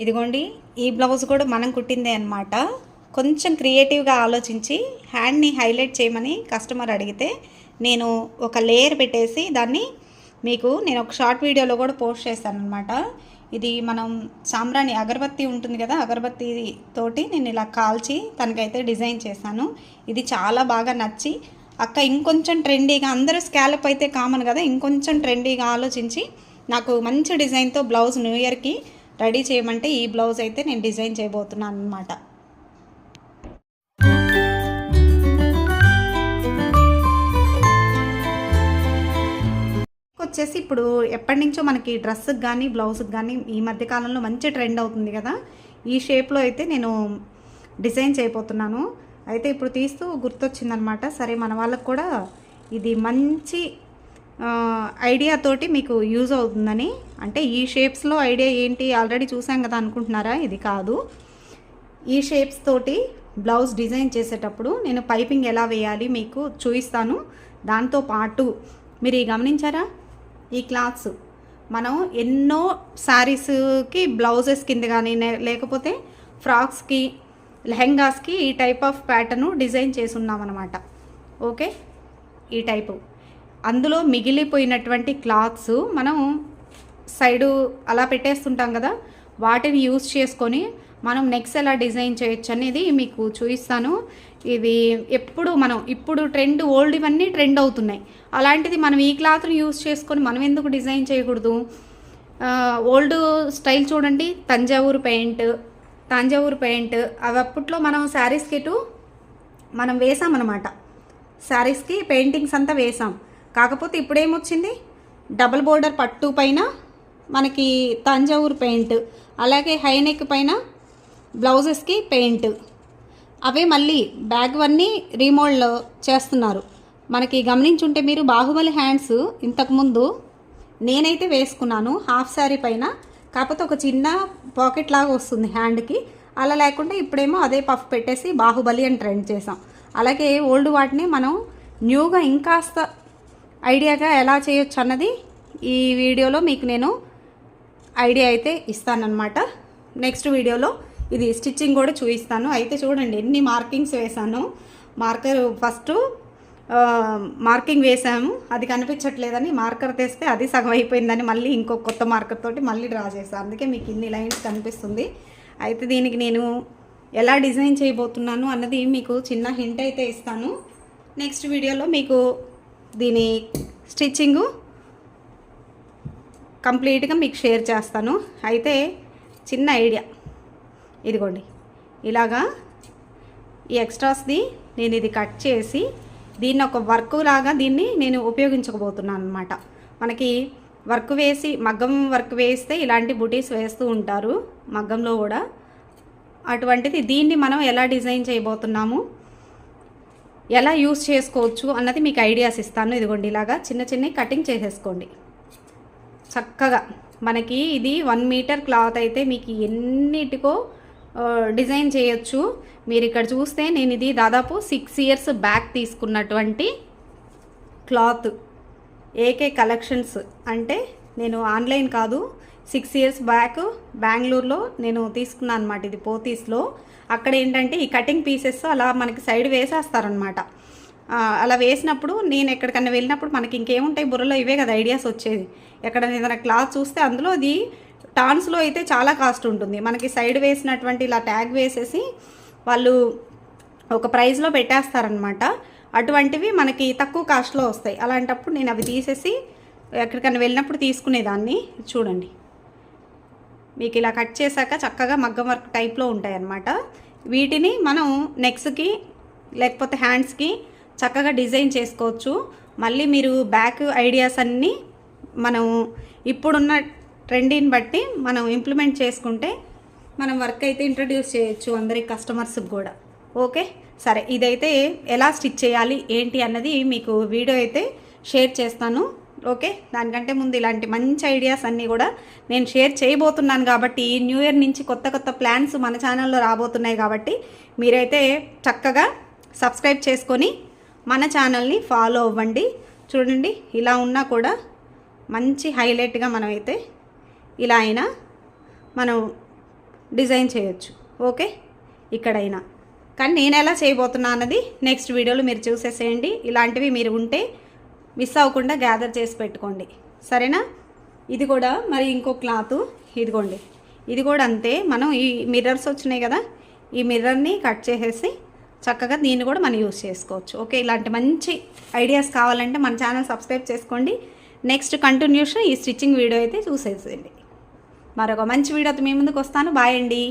ఇదిగోండి ఈ బ్లౌజ్ కూడా మనం కుట్టిందే అనమాట కొంచెం క్రియేటివ్గా ఆలోచించి హ్యాండ్ని హైలైట్ చేయమని కస్టమర్ అడిగితే నేను ఒక లేయర్ పెట్టేసి దాన్ని మీకు నేను ఒక షార్ట్ వీడియోలో కూడా పోస్ట్ చేశాను అనమాట ఇది మనం సాంబ్రాణి అగరబత్తి ఉంటుంది కదా అగరబత్తి తోటి నేను ఇలా కాల్చి తనకైతే డిజైన్ చేశాను. ఇది చాలా బాగా నచ్చి అక్క ఇంకొంచెం ట్రెండీగా అందరూ స్కాలప్ అయితే కామన్ కదా ఇంకొంచెం ట్రెండీగా ఆలోచించి నాకు మంచి డిజైన్తో బ్లౌజ్ న్యూ ఇయర్కి రెడీ చేయమంటే ఈ బ్లౌజ్ అయితే నేను డిజైన్ చేయబోతున్నాను అనమాట వచ్చేసి ఇప్పుడు ఎప్పటి నుంచో మనకి డ్రెస్కి కానీ బ్లౌజ్కి కానీ ఈ మధ్య కాలంలో మంచి ట్రెండ్ అవుతుంది కదా. ఈ షేప్లో అయితే నేను డిజైన్ చేయబోతున్నాను. అయితే ఇప్పుడు తీస్తూ గుర్తొచ్చిందనమాట సరే మన వాళ్ళకు కూడా ఇది మంచి ఐడియా తోటి మీకు యూజ్ అవుతుందని. అంటే ఈ షేప్స్లో ఐడియా ఏంటి ఆల్రెడీ చూసాం కదా అనుకుంటున్నారా? ఇది కాదు. ఈ షేప్స్ తోటి బ్లౌజ్ డిజైన్ చేసేటప్పుడు నేను పైపింగ్ ఎలా వేయాలి మీకు చూపిస్తాను. దాంతో పాటు మీరు ఈ గమనించారా? ఈ క్లాత్స్ మనం ఎన్నో శారీస్కి బ్లౌజెస్ కింద కానీ లేకపోతే ఫ్రాక్స్కి లెహెంగాస్కి ఈ టైప్ ఆఫ్ ప్యాటర్ను డిజైన్ చేసి ఉన్నామన్నమాట. ఓకే ఈ టైపు అందులో మిగిలిపోయినటువంటి క్లాత్స్ మనం సైడు అలా పెట్టేస్తుంటాం కదా వాటిని యూస్ చేసుకొని మనం నెక్స్ట్ ఎలా డిజైన్ చేయొచ్చు అనేది మీకు చూపిస్తాను. ఇది ఎప్పుడు మనం ఇప్పుడు ట్రెండ్ ఓల్డ్ ఇవన్నీ ట్రెండ్ అవుతున్నాయి. అలాంటిది మనం ఈ క్లాత్ని యూస్ చేసుకొని మనం ఎందుకు డిజైన్ చేయకూడదు? ఓల్డ్ స్టైల్ చూడండి తంజావూరు పెయింట్ తంజావూరు పెయింట్ అవి అప్పట్లో మనం శారీస్కి ఇటు మనం వేసామన్నమాట. శారీస్కి పెయింటింగ్స్ అంతా వేసాం. కాకపోతే ఇప్పుడేమొచ్చింది? డబల్ బోర్డర్ పట్టు పైన మనకి తంజావూరు పెయింట్ అలాగే హైనెక్ పైన బ్లౌజెస్కి పెయింట్. అవే మళ్ళీ బ్యాగ్ అన్నీ రీమోల్డ్ చేస్తున్నారు. మనకి గమనించుంటే మీరు బాహుబలి హ్యాండ్స్ ఇంతకుముందు నేనైతే వేసుకున్నాను హాఫ్ శారీ పైన. కాకపోతే ఒక చిన్న పాకెట్ లాగా వస్తుంది హ్యాండ్కి. అలా లేకుండా ఇప్పుడేమో అదే పఫ్ పెట్టేసి బాహుబలి అని ట్రెండ్ చేసాం అలాగే ఓల్డ్ వాటిని మనం న్యూగా ఇంకాస్త ఐడియాగా ఎలా చేయొచ్చు అన్నది ఈ వీడియోలో మీకు నేను ఐడియా అయితే ఇస్తానన్నమాట. నెక్స్ట్ వీడియోలో ఇది స్టిచ్చింగ్ కూడా చూపిస్తాను. అయితే చూడండి ఎన్ని మార్కింగ్స్ వేసాను మార్కర్ ఫస్ట్ మార్కింగ్ వేసాము అది కనిపించట్లేదని మార్కర్ తెస్తే అది సగం అయిపోయిందని మళ్ళీ ఇంకో కొత్త మార్కర్ తోటి మళ్ళీ డ్రా చేశాను అందుకే మీకు ఇన్ని లైన్స్ కనిపిస్తుంది. అయితే దీనికి నేను ఎలా డిజైన్ చేయబోతున్నాను అన్నది మీకు చిన్న హింట్ అయితే ఇస్తాను. నెక్స్ట్ వీడియోలో మీకు దీని స్టిచ్చింగు కంప్లీట్గా మీకు షేర్ చేస్తాను. అయితే చిన్న ఐడియా. ఇదిగోండి. ఇలాగా ఈ ఎక్స్ట్రాస్ది నేను ఇది కట్ చేసి దీన్ని ఒక వర్క్ లాగా దీన్ని నేను ఉపయోగించకపోతున్నాను అనమాట మనకి వర్క్ వేసి మగ్గం వర్క్ వేస్తే ఇలాంటి బుటీస్ వేస్తూ ఉంటారు. మగ్గంలో కూడా. అటువంటిది దీన్ని మనం ఎలా డిజైన్ చేయబోతున్నాము? ఎలా యూస్ చేసుకోవచ్చు అన్నది మీకు ఐడియాస్ ఇస్తాను. ఇదిగోండి ఇలాగా చిన్న చిన్న కటింగ్ చేసేసుకోండి. చక్కగా మనకి ఇది వన్ మీటర్ క్లాత్ అయితే మీకు ఎన్నిటికో డిజైన్ చేయొచ్చు. మీరు ఇక్కడ చూస్తే నేను ఇది దాదాపు సిక్స్ ఇయర్స్ బ్యాక్ తీసుకున్నటువంటి క్లాత్. ఏకే కలెక్షన్స్ అంటే నేను ఆన్లైన్ కాదు సిక్స్ ఇయర్స్ బ్యాక్ బెంగళూరులో నేను తీసుకున్నాను అనమాట ఇది పోతీస్లో. అక్కడ ఏంటంటే ఈ కటింగ్ పీసెస్ అలా మనకి సైడ్ వేసేస్తారనమాట అలా వేసినప్పుడు నేను ఎక్కడికన్నా వెళ్ళినప్పుడు మనకి ఇంకేముంటాయి బుర్రలో ఇవే కదా ఐడియాస్ వచ్చేది. ఎక్కడ ఏదైనా క్లాత్ చూస్తే అందులో అది టాన్స్లో అయితే చాలా కాస్ట్ ఉంటుంది. మనకి సైడ్ వేసినటువంటి ఇలా ట్యాగ్ వేసేసి వాళ్ళు ఒక ప్రైస్లో పెట్టేస్తారనమాట అటువంటివి మనకి తక్కువ కాస్ట్లో వస్తాయి. అలాంటప్పుడు నేను అవి తీసేసి ఎక్కడికైనా వెళ్ళినప్పుడు తీసుకునేదాన్ని. చూడండి. మీకు ఇలా కట్ చేశాక చక్కగా మగ్గం వర్క్ టైప్లో ఉంటాయి అన్నమాట వీటిని మనం నెక్స్కి లేకపోతే హ్యాండ్స్కి చక్కగా డిజైన్ చేసుకోవచ్చు. మళ్ళీ మీరు బ్యాక్ ఐడియాస్ అన్నీ మనం ఇప్పుడున్న ట్రెండింగ్ బట్టి మనం ఇంప్లిమెంట్ చేసుకుంటే మనం వర్క్ అయితే ఇంట్రడ్యూస్ చేయొచ్చు అందరి కస్టమర్స్కి కూడా. ఓకే? సరే ఇదైతే ఎలా స్టిచ్ చేయాలి ఏంటి అన్నది మీకు వీడియో అయితే షేర్ చేస్తాను. ఓకే? దానికంటే ముందు ఇలాంటి మంచి ఐడియాస్ అన్నీ కూడా నేను షేర్ చేయబోతున్నాను కాబట్టి ఈ న్యూ ఇయర్ నుంచి కొత్త కొత్త ప్లాన్స్ మన ఛానల్లో రాబోతున్నాయి కాబట్టి మీరైతే చక్కగా సబ్స్క్రైబ్ చేసుకొని మన ఛానల్ని ఫాలో అవ్వండి. చూడండి ఇలా ఉన్నా కూడా మంచి హైలైట్గా మనమైతే ఇలా అయినా మనం డిజైన్ చేయొచ్చు. ఓకే? ఇక్కడైనా. కానీ నేను ఎలా చేయబోతున్నా అన్నది నెక్స్ట్ వీడియోలో మీరు చూసేసేయండి. ఇలాంటివి మీరు ఉంటే మిస్ అవ్వకుండా గ్యాదర్ చేసి పెట్టుకోండి. సరేనా? ఇది కూడా మరి ఇంకో క్లాత్. ఇదిగోండి. ఇది కూడా అంతే. మనం ఈ మిర్రర్స్ వచ్చినాయి కదా ఈ మిర్రర్ని కట్ చేసేసి చక్కగా దీన్ని కూడా మనం యూస్ చేసుకోవచ్చు. ఓకే ఇలాంటి మంచి ఐడియాస్ కావాలంటే మన ఛానల్ సబ్స్క్రైబ్ చేసుకోండి. నెక్స్ట్ కంటిన్యూషన్ ఈ స్టిచ్చింగ్ వీడియో అయితే చూసేసేయండి. మరొక మంచి వీడియోతో మీ ముందుకు వస్తాను. బాయ్ అండి.